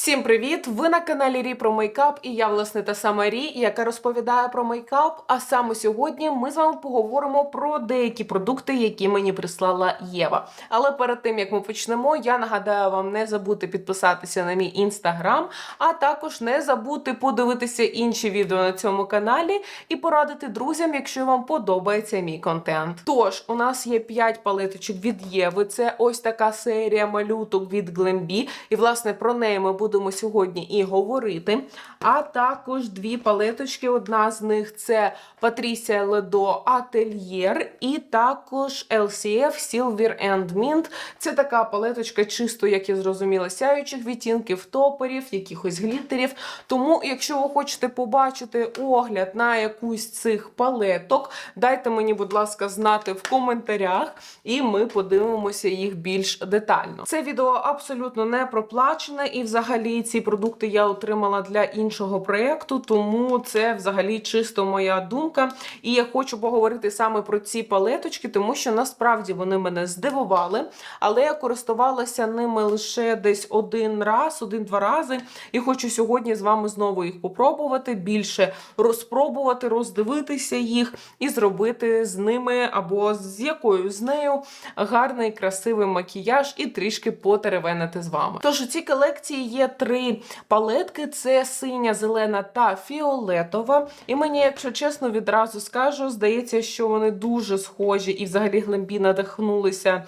Всім привіт! Ви на каналі Рі про мейкап, і я, власне, та сама Рі, яка розповідає про мейкап. А саме сьогодні ми з вами поговоримо про деякі продукти, які мені прислала Єва. Але перед тим як ми почнемо, я нагадаю вам не забути підписатися на мій інстаграм, а також не забути подивитися інші відео на цьому каналі і порадити друзям, якщо вам подобається мій контент. Тож, у нас є 5 палеточок від Єви. Це ось така серія малюток від Glambi. І, власне, про неї ми будемо сьогодні і говорити. А також дві палеточки. Одна з них це Patricia Ledo Atelier і також LCF Silver and Mint. Це така палеточка, чисто, як я зрозуміла, сяючих відтінків, топерів, якихось глітерів. Тому, якщо ви хочете побачити огляд на якусь цих палеток, дайте мені, будь ласка, знати в коментарях, і ми подивимося їх більш детально. Це відео абсолютно не проплачене, і взагалі ці продукти я отримала для іншого проєкту, тому це взагалі чисто моя думка. І я хочу поговорити саме про ці палеточки, тому що насправді вони мене здивували, але я користувалася ними лише десь один раз, один-два рази. І хочу сьогодні з вами знову їх попробувати, більше розпробувати, роздивитися їх і зробити з ними або з якою з нею гарний красивий макіяж і трішки потеревенити з вами. Тож у цій колекції є три палетки: це синя, зелена та фіолетова. І мені, якщо чесно, відразу скажу, здається, що вони дуже схожі і взагалі глембі надихнулися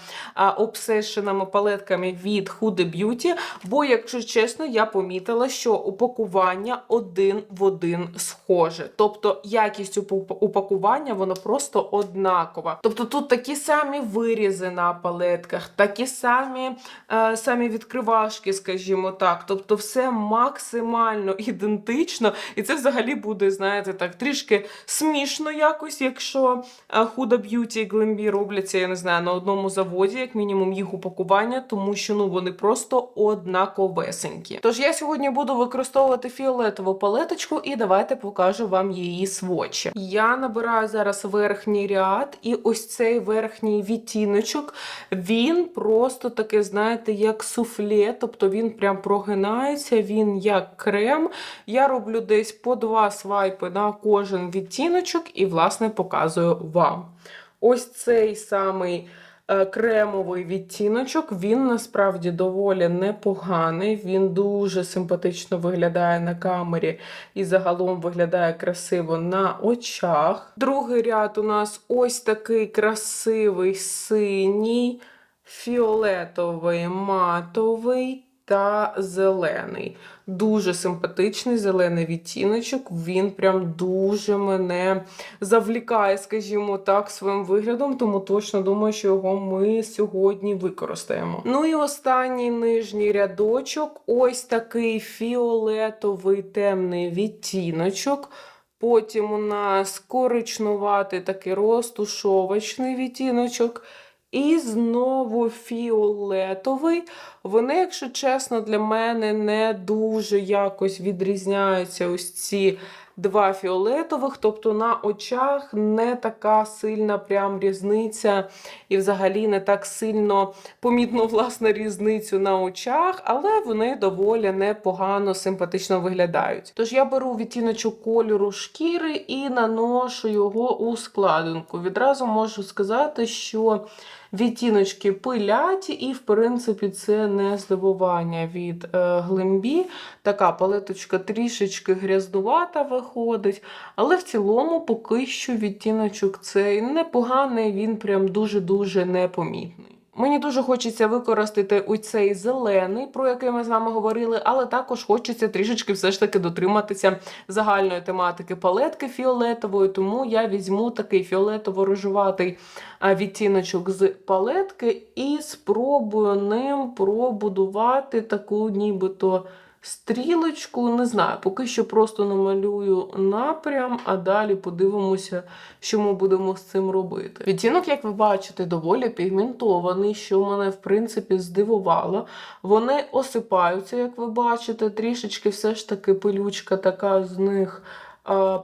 обсешеними палетками від Huda Beauty. Бо, якщо чесно, я помітила, що упакування один в один схоже. Тобто якість упакування воно просто однакова. Тобто тут такі самі вирізи на палетках, такі самі, е, самі відкривашки, скажімо так. Тобто, все максимально ідентично, і це взагалі буде, знаєте, так трішки смішно якось, якщо е, Huda Beauty і Glambi робляться, я не знаю, на одному заводі, як мінімум їх упакування, тому що ну вони просто однаковесенькі. Тож я сьогодні буду використовувати фіолетову палеточку, і давайте покажу вам її свочі. Я набираю зараз верхній ряд, і ось цей верхній відтіночок, він просто таке, знаєте, як суфле, тобто він прям прогинається, він як крем. Я роблю десь по два свайпи на кожен відтіночок і, власне, показую вам. Ось цей самий е, кремовий відтіночок, він насправді доволі непоганий. Він дуже симпатично виглядає на камері і загалом виглядає красиво на очах. Другий ряд у нас ось такий красивий синій, фіолетовий, матовий. Та зелений. Дуже симпатичний зелений відтіночок. Він прям дуже мене завлікає, скажімо так, своїм виглядом, тому точно думаю, що його ми сьогодні використаємо. Ну і останній нижній рядочок ось такий фіолетовий темний відтіночок. Потім у нас коричнуватий такий розтушовочний відтіночок. І знову фіолетовий. Вони, якщо чесно, для мене не дуже якось відрізняються ось ці два фіолетових. Тобто на очах не така сильна прям різниця, і взагалі не так сильно помітно власне різницю на очах, але вони доволі непогано, симпатично виглядають. Тож я беру відтіночок кольору шкіри і наношу його у складинку. Відразу можу сказати, що відтіночки пиляті, і, в принципі, це не здивування від е, глимбі. Така палеточка трішечки грязнувата виходить, але в цілому поки що відтіночок цей непоганий, він прям дуже-дуже непомітний. Мені дуже хочеться використати цей зелений, про який ми з вами говорили, але також хочеться трішечки все ж таки дотриматися загальної тематики палетки фіолетової, тому я візьму такий фіолетово-рожуватий відтіночок з палетки і спробую ним пробудувати таку нібито стрілочку. Не знаю, поки що просто намалюю напрям, а далі подивимося, що ми будемо з цим робити. Відтінок, як ви бачите, доволі пігментований, що мене, в принципі, здивувало. Вони осипаються, як ви бачите, трішечки все ж таки пилючка така з них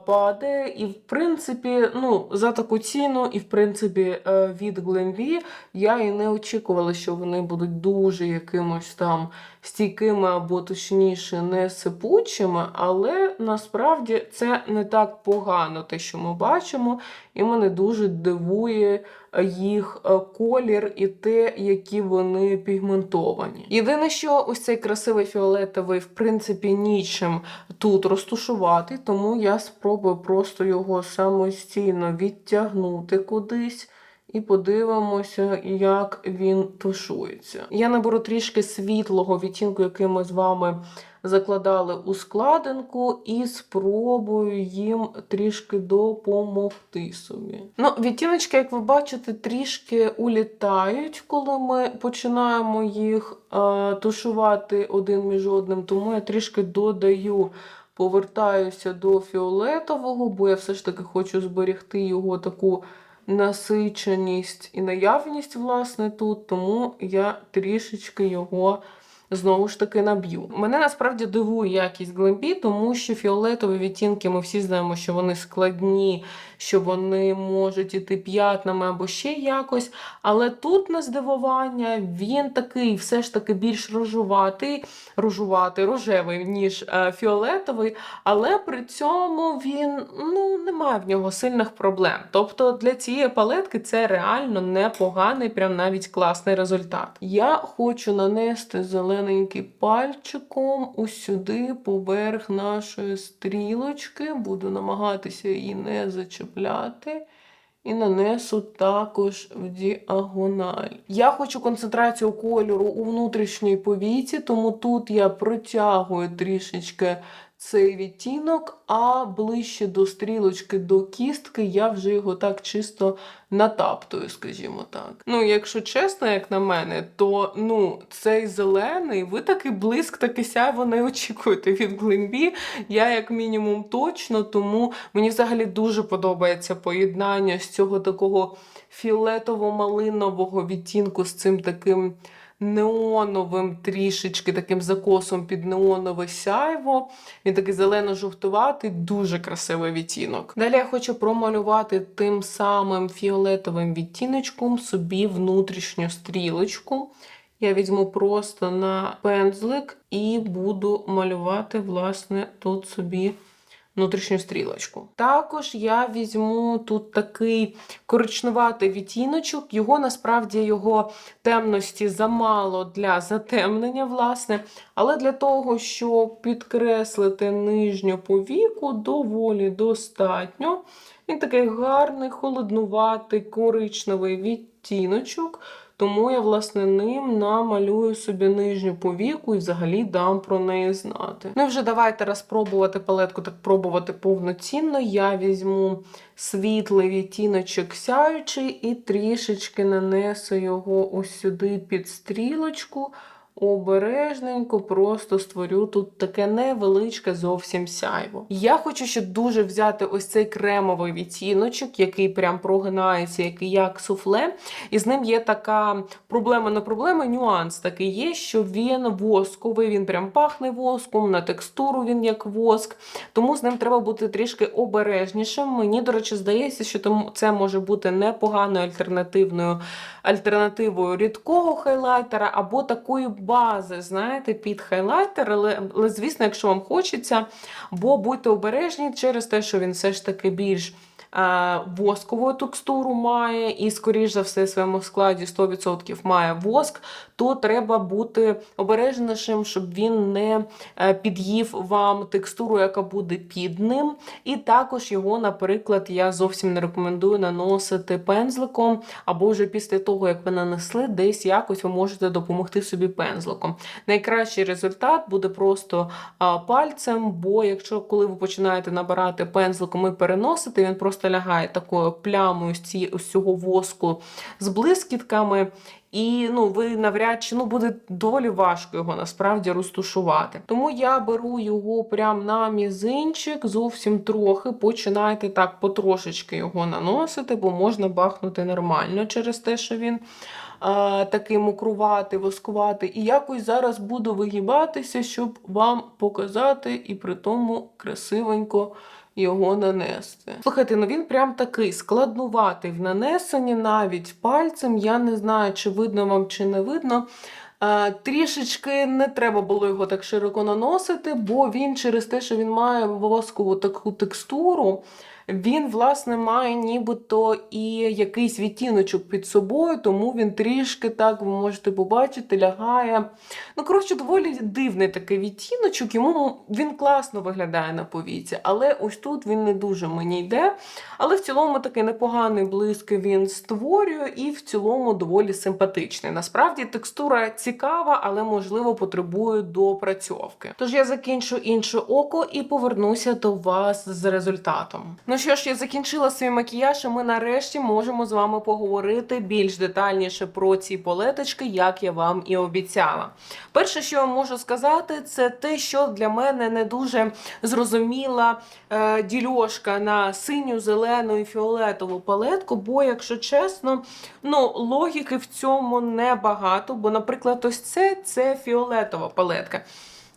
падає. І, в принципі, ну, за таку ціну, і в принципі, е, від Glenvie я і не очікувала, що вони будуть дуже якимось там стійкими або точніше не сипучими, але насправді це не так погано, те, що ми бачимо, і мене дуже дивує е, їх е, колір і те, які вони пігментовані. Єдине, що ось цей красивий фіолетовий, в принципі, нічим тут розтушувати, тому я спробую просто його самостійно відтягнути кудись. І подивимося, як він тушується. Я наберу трішки світлого відтінку, який ми з вами закладали у складинку, і спробую їм трішки допомогти собі. Ну, відтіночки, як ви бачите, трішки улітають, коли ми починаємо їх е, тушувати один між одним, тому я трішки додаю. Повертаюся до фіолетового, бо я все ж таки хочу зберегти його таку насиченість і наявність, власне, тут, тому я трішечки його знову ж таки наб'ю. Мене насправді дивує якість глембі, тому що фіолетові відтінки ми всі знаємо, що вони складні, що вони можуть іти п'ятнами або ще якось. Але тут, на здивування, він такий все ж таки більш рожуватий, рожуватий, рожевий, ніж е, фіолетовий, але при цьому він ну, немає в нього сильних проблем. Тобто для цієї палетки це реально непоганий, прям навіть класний результат. Я хочу нанести зелененький пальчиком ось сюди, поверх нашої стрілочки. Буду намагатися її не зачепляти. І нанесу також в діагональ. Я хочу концентрацію кольору у внутрішній повіці, тому тут я протягую трішечки цей відтінок, а ближче до стрілочки, до кістки, я вже його так чисто натаптую, скажімо так. Ну, якщо чесно, як на мене, то ну, цей зелений, ви такий блиск, такий сяйво не очікуєте від Глинбі. Я, як мінімум, точно, тому мені взагалі дуже подобається поєднання з цього такого фіолетово-малинового відтінку з цим таким неоновим трішечки таким закосом під неонове сяйво. Він такий зелено-жовтуватий, дуже красивий відтінок. Далі я хочу промалювати тим самим фіолетовим відтіночком собі внутрішню стрілочку. Я візьму просто на пензлик і буду малювати, власне, тут собі внутрішню стрілочку. Також я візьму тут такий коричневатий відтіночок. Його насправді його темності замало для затемнення, власне. Але для того, щоб підкреслити нижню повіку, доволі достатньо. Він такий гарний, холоднуватий, коричневий відтіночок. Тому я, власне, ним намалюю собі нижню повіку і взагалі дам про неї знати. Ну і вже давайте розпробувати палетку, так пробувати повноцінно. Я візьму світлий відтіночок сяючий і трішечки нанесу його ось сюди під стрілочку. Обережненько просто створю тут таке невеличке зовсім сяйво. Я хочу ще дуже взяти ось цей кремовий відтіночок, який прям прогинається, який як суфле. І з ним є така проблема не проблема, нюанс такий є, що він восковий, він прям пахне воском, на текстуру він як воск. Тому з ним треба бути трішки обережнішим. Мені, до речі, здається, що тому це може бути непоганою альтернативною альтернативою рідкого хайлайтера або такої бази, знаєте, під хайлайтер. Але, але, звісно, якщо вам хочеться, бо будьте обережні через те, що він все ж таки більш воскову текстуру має, і, скоріш за все, в своєму складі 100% має воск, то треба бути обережнішим, щоб він не е, під'їв вам текстуру, яка буде під ним. І також його, наприклад, я зовсім не рекомендую наносити пензликом, або вже після того, як ви нанесли, десь якось ви можете допомогти собі пензликом. Найкращий результат буде просто пальцем, бо якщо коли ви починаєте набирати пензликом і переносити, він просто лягає такою плямою з, ці, з цього воску з блискітками. І ну, ви навряд чи ну, буде доволі важко його насправді розтушувати. Тому я беру його прямо на мізинчик, зовсім трохи. Починайте так потрошечки його наносити, бо можна бахнути нормально через те, що він а, такий мокруватий, воскуватий. І якось зараз буду вигибатися, щоб вам показати і при тому красивенько його нанести. Слухайте, ну він прям такий складнуватий в нанесенні навіть пальцем. Я не знаю, чи видно вам, чи не видно. Е, Трішечки не треба було його так широко наносити, бо він через те, що він має воскову таку текстуру, він, власне, має нібито і якийсь відтіночок під собою, тому він трішки, так ви можете побачити, лягає. Ну, коротше, доволі дивний такий відтіночок, йому він класно виглядає на повіці, але ось тут він не дуже мені йде. Але в цілому такий непоганий блиск він створює і в цілому доволі симпатичний. Насправді текстура цікава, але можливо потребує доопрацьовки. Тож я закінчу інше око і повернуся до вас з результатом. Ну що ж, я закінчила свій макіяж, і ми нарешті можемо з вами поговорити більш детальніше про ці полеточки, як я вам і обіцяла. Перше, що я можу сказати, це те, що для мене не дуже зрозуміла е, дільошка на синю, зелену і фіолетову палетку, бо, якщо чесно, ну, логіки в цьому небагато, бо, наприклад, ось це, це фіолетова палетка.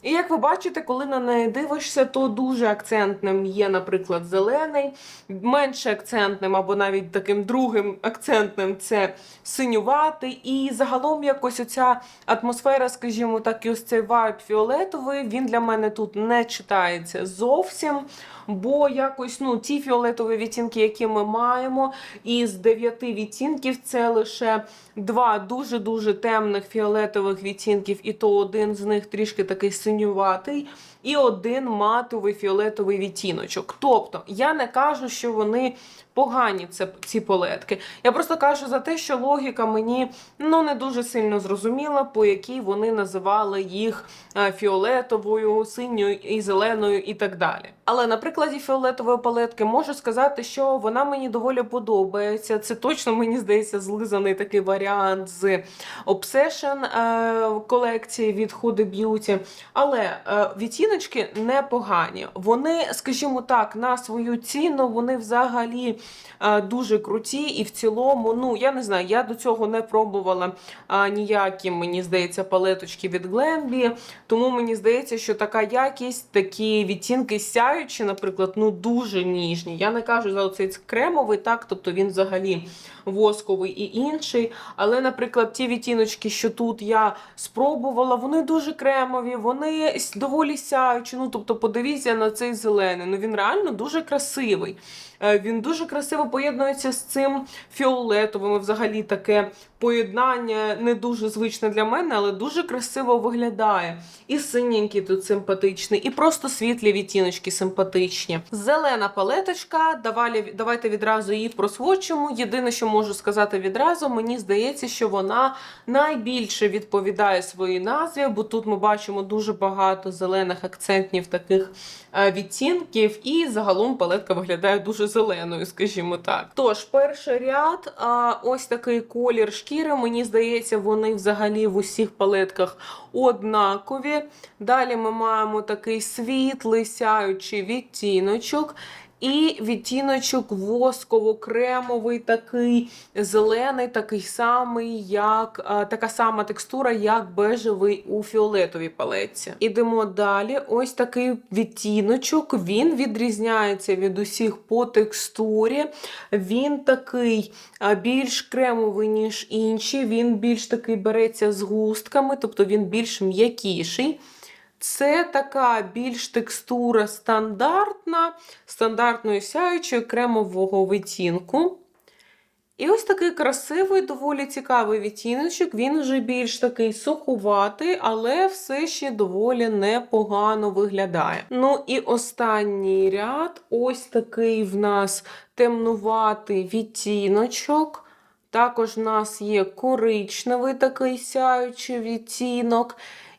І як ви бачите, коли на неї дивишся, то дуже акцентним є, наприклад, зелений, менше акцентним або навіть таким другим акцентним це синюватий. І загалом якось оця атмосфера, скажімо так, і ось цей вайб фіолетовий, він для мене тут не читається зовсім. Бо якось ну ті фіолетові відтінки, які ми маємо, із дев'яти відтінків це лише два дуже дуже темних фіолетових відтінків, і то один з них трішки такий синюватий, і один матовий фіолетовий відтіночок. Тобто я не кажу, що вони погані, це ці полетки. Я просто кажу за те, що логіка мені ну не дуже сильно зрозуміла, по якій вони називали їх е, фіолетовою, синьою і зеленою, і так далі. Але на прикладі фіолетової палетки можу сказати, що вона мені доволі подобається. Це точно мені здається злизаний такий варіант з Obsession е, колекції від Huda Beauty. Але е, відтіночки непогані. Вони, скажімо так, на свою ціну вони взагалі дуже круті. І в цілому, ну я не знаю, я до цього не пробувала е, ніякі, мені здається, палеточки від Glambi. Тому мені здається, що така якість, такі відтінки сяючі, наприклад, ну дуже ніжні. Я не кажу за оцей кремовий, так, тобто він взагалі восковий і інший. Але, наприклад, ті відтіночки, що тут я спробувала, вони дуже кремові, вони доволі сяючі. Ну, тобто, подивіться на цей зелений. Ну він реально дуже красивий. Е, Він дуже красиво поєднується з цим фіолетовим. Взагалі таке поєднання не дуже звичне для мене, але дуже красиво виглядає. І синенький тут симпатичний, і просто світлі відтіночки симпатичні. Зелена палеточка. Давай, давайте відразу її просвочимо. Єдине, що можу сказати відразу, мені здається, що вона найбільше відповідає своїй назві, бо тут ми бачимо дуже багато зелених акцентів таких е, відтінків, і загалом палетка виглядає дуже зеленою, скажімо так. Тож, перший ряд, ось такий колір шкіри. Мені здається, вони взагалі в усіх палетках однакові. Далі ми маємо такий світлий сяючий відтіночок. І відтіночок восково-кремовий, такий зелений, такий самий, як а, така сама текстура, як бежевий у фіолетовій палетці. Ідемо далі. Ось такий відтіночок. Він відрізняється від усіх по текстурі. Він такий а, більш кремовий, ніж інші. Він більш такий береться з густками, тобто він більш м'якіший. Це така більш текстура стандартна, стандартної сяючої кремового відтінку. І ось такий красивий, доволі цікавий відтіночок. Він вже більш такий сухуватий, але все ще доволі непогано виглядає. Ну і останній ряд ось такий в нас темнуватий відтіночок. Також в нас є коричневий такий сяючий відтінок.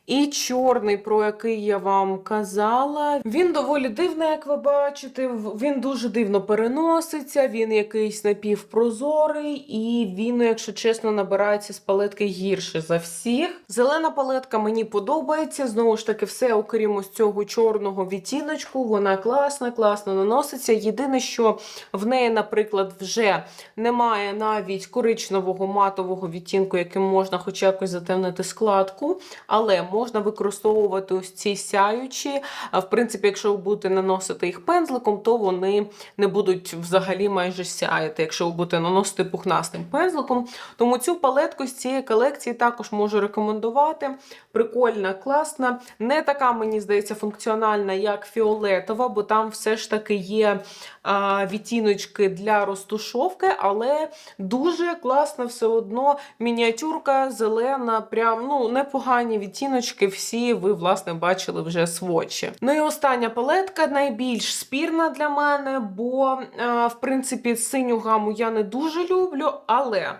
І чорний, про який я вам казала. Він доволі дивний, як ви бачите. Він дуже дивно переноситься, він якийсь напівпрозорий, і він, якщо чесно, набирається з палетки гірше за всіх. Зелена палетка мені подобається. Знову ж таки, все окрім ось цього чорного відтіночку. Вона класна, класно наноситься. Єдине, що в неї, наприклад, вже немає навіть коричневого матового відтінку, яким можна хоч якось затемнити складку. Але можна використовувати ось ці сяючі. В принципі, якщо ви будете наносити їх пензликом, то вони не будуть взагалі майже сяяти, якщо ви будете наносити пухнастим пензликом. Тому цю палетку з цієї колекції також можу рекомендувати. Прикольна, класна. Не така, мені здається, функціональна, як фіолетова, бо там все ж таки є а, відтіночки для розтушовки, але дуже класна все одно мініатюрка, зелена, прям ну непогані відтіночки. Всі ви, власне, бачили вже свочі. Ну і остання палетка найбільш спірна для мене, бо, в принципі, синю гаму я не дуже люблю, але.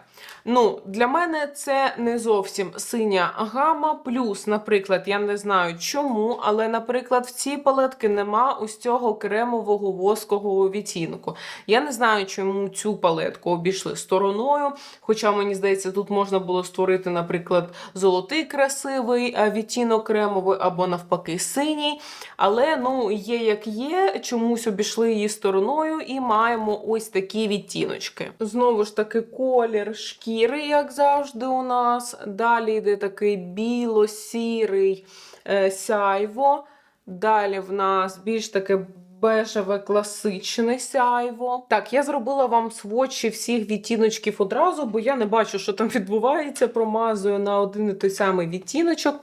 Ну, для мене це не зовсім синя гама. Плюс, наприклад, я не знаю чому, але, наприклад, в цій палетки нема ось цього кремового воскового відтінку. Я не знаю, чому цю палетку обійшли стороною. Хоча, мені здається, тут можна було створити, наприклад, золотий красивий відтінок кремовий або навпаки синій. Але ну, є як є, чомусь обійшли її стороною і маємо ось такі відтіночки. Знову ж таки, колір шкіри, як завжди, у нас. Далі йде такий біло-сірий е, сяйво. Далі в нас більш таке бежеве класичне сяйво. Так, я зробила вам сводчі всіх відтіночків одразу, бо я не бачу, що там відбувається. Промазую на один і той самий відтіночок.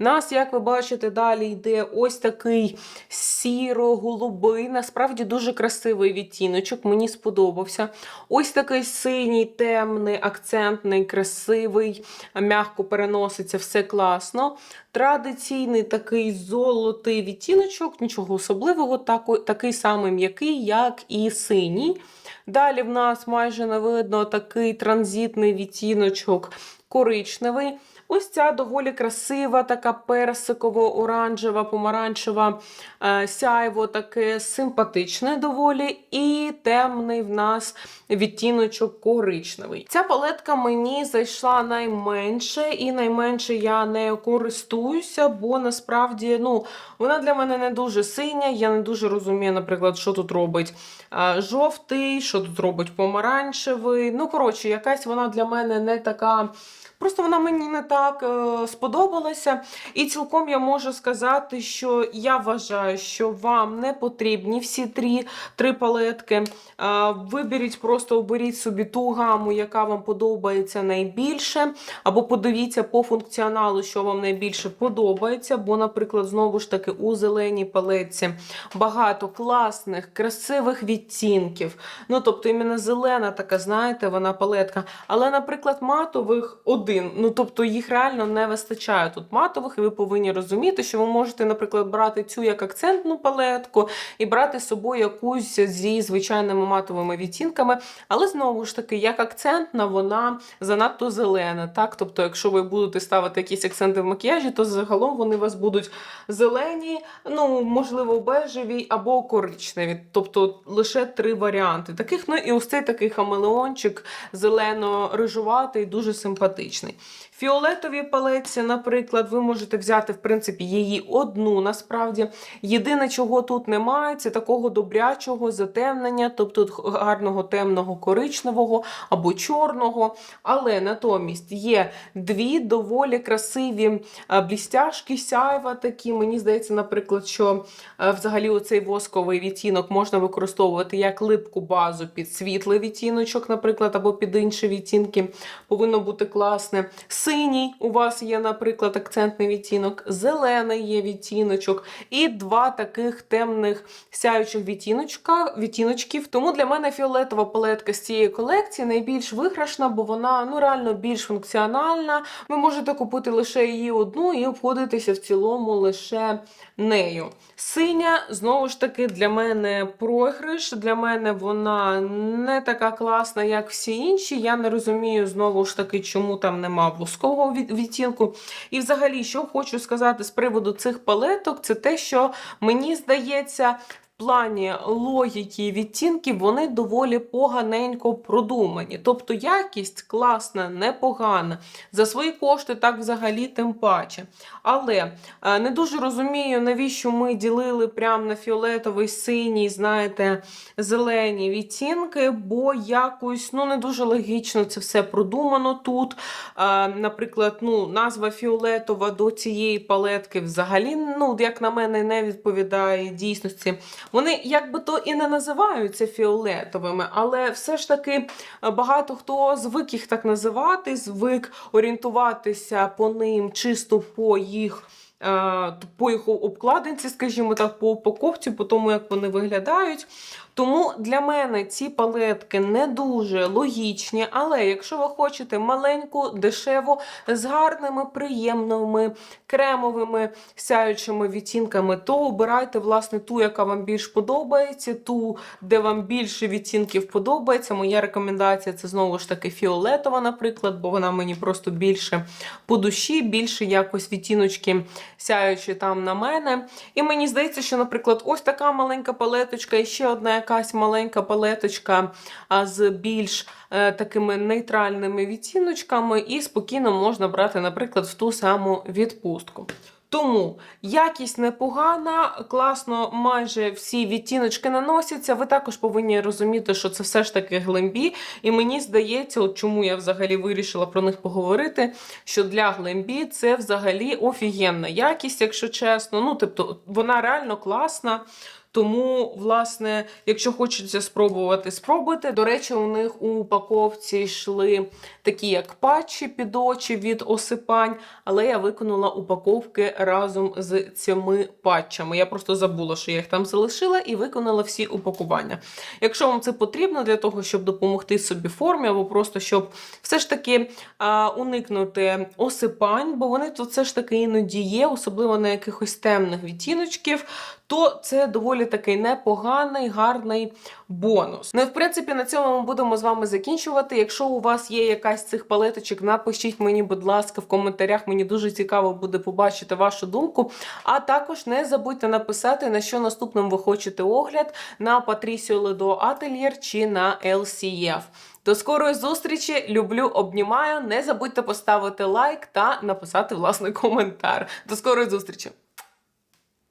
У нас, як ви бачите, далі йде ось такий сіро-голубий, насправді дуже красивий відтіночок, мені сподобався. Ось такий синій, темний, акцентний, красивий, м'яко переноситься, все класно. Традиційний такий золотий відтіночок, нічого особливого, такий самий м'який, як і синій. Далі в нас майже не видно такий транзитний відтіночок коричневий. Ось ця доволі красива, така персиково-оранжева, помаранчева е, сяйво, таке симпатичне доволі, і темний в нас відтіночок коричневий. Ця палетка мені зайшла найменше, і найменше я нею користуюся, бо насправді ну, вона для мене не дуже синя. Я не дуже розумію, наприклад, що тут робить е, жовтий, що тут робить помаранчевий. Ну, коротше, якась вона для мене не така. Просто вона мені не так е, сподобалася. І цілком я можу сказати, що я вважаю, що вам не потрібні всі три, три палетки. Е, виберіть, просто оберіть собі ту гаму, яка вам подобається найбільше. Або подивіться по функціоналу, що вам найбільше подобається. Бо, наприклад, знову ж таки, у зеленій палетці багато класних, красивих відтінків. Ну, тобто, іменно зелена така, знаєте, вона палетка. Але, наприклад, матових один. Ну, тобто їх реально не вистачає тут матових, і ви повинні розуміти, що ви можете, наприклад, брати цю як акцентну палетку і брати з собою якусь зі звичайними матовими відтінками. Але знову ж таки, як акцентна, вона занадто зелена. Так? Тобто, якщо ви будете ставити якісь акценти в макіяжі, то загалом вони у вас будуть зелені, ну, можливо, бежеві або коричневі. Тобто лише три варіанти. Таких, ну і ось цей такий хамелеончик зелено-рижуватий, дуже симпатичний класичний. Фіолетові палеці, наприклад, ви можете взяти, в принципі, її одну насправді. Єдине, чого тут немає, це такого добрячого затемнення, тобто гарного темного коричневого або чорного. Але натомість є дві доволі красиві блістяшки, сяйва такі. Мені здається, наприклад, що взагалі оцей восковий відтінок можна використовувати як липку базу під світлий відтіночок, наприклад, або під інші відтінки. Повинно бути класне. Синій у вас є, наприклад, акцентний відтінок, зелений є відтіночок, і два таких темних сяючих відтіночків. Тому для мене фіолетова палетка з цієї колекції найбільш виграшна, бо вона ну реально більш функціональна. Ви можете купити лише її одну і обходитися в цілому лише нею. Синя, знову ж таки, для мене програш. Для мене вона не така класна, як всі інші. Я не розумію знову ж таки, чому там нема воскового відтінку. І взагалі, що хочу сказати з приводу цих палеток, це те, що мені здається. Плані логіки і відтінків вони доволі поганенько продумані. Тобто якість класна, непогана. За свої кошти так взагалі тим паче. Але е, не дуже розумію, навіщо ми ділили прямо на фіолетовий, синій, знаєте, зелені відтінки, бо якось ну, не дуже логічно це все продумано тут. Е, Наприклад, ну, назва фіолетова до цієї палетки взагалі, ну, як на мене, не відповідає дійсності. Вони якби то і не називаються фіолетовими, але все ж таки е, багато хто звик їх так називати, звик орієнтуватися по ним чисто по їх. е, По їх обкладинці, скажімо так, по упаковці, по тому, як вони виглядають. Тому для мене ці палетки не дуже логічні, але якщо ви хочете маленьку, дешеву, з гарними, приємними, кремовими, сяючими відтінками, то обирайте власне ту, яка вам більш подобається, ту, де вам більше відтінків подобається. Моя рекомендація це знову ж таки фіолетова, наприклад, бо вона мені просто більше по душі, більше якось відтіночки сяючі там на мене. І мені здається, що, наприклад, ось така маленька палеточка і ще одна якась маленька палеточка з більш е, такими нейтральними відтіночками, і спокійно можна брати, наприклад, в ту саму відпустку. Тому якість непогана, класно, майже всі відтіночки наносяться. Ви також повинні розуміти, що це все ж таки глембі. І мені здається, от чому я взагалі вирішила про них поговорити. Що для глембі це взагалі офігенна якість, якщо чесно. Ну, тобто, вона реально класна. Тому, власне, якщо хочеться спробувати, спробуйте. До речі, у них у упаковці йшли такі, як патчі під очі від осипань, але я виконала упаковки разом з цими патчами. Я просто забула, що я їх там залишила, і виконала всі упакування. Якщо вам це потрібно для того, щоб допомогти собі формі, або просто щоб все ж таки а, уникнути осипань, бо вони тут все ж таки іноді є, особливо на якихось темних відтіночків, то це доволі такий непоганий, гарний бонус. Ну і в принципі на цьому ми будемо з вами закінчувати. Якщо у вас є якась з цих палеточок, напишіть мені, будь ласка, в коментарях. Мені дуже цікаво буде побачити вашу думку. А також не забудьте написати, на що наступним ви хочете огляд на Patricio Ledo Atelier чи на LCF. До скорої зустрічі! Люблю, обнімаю. Не забудьте поставити лайк та написати власний коментар. До скорої зустрічі!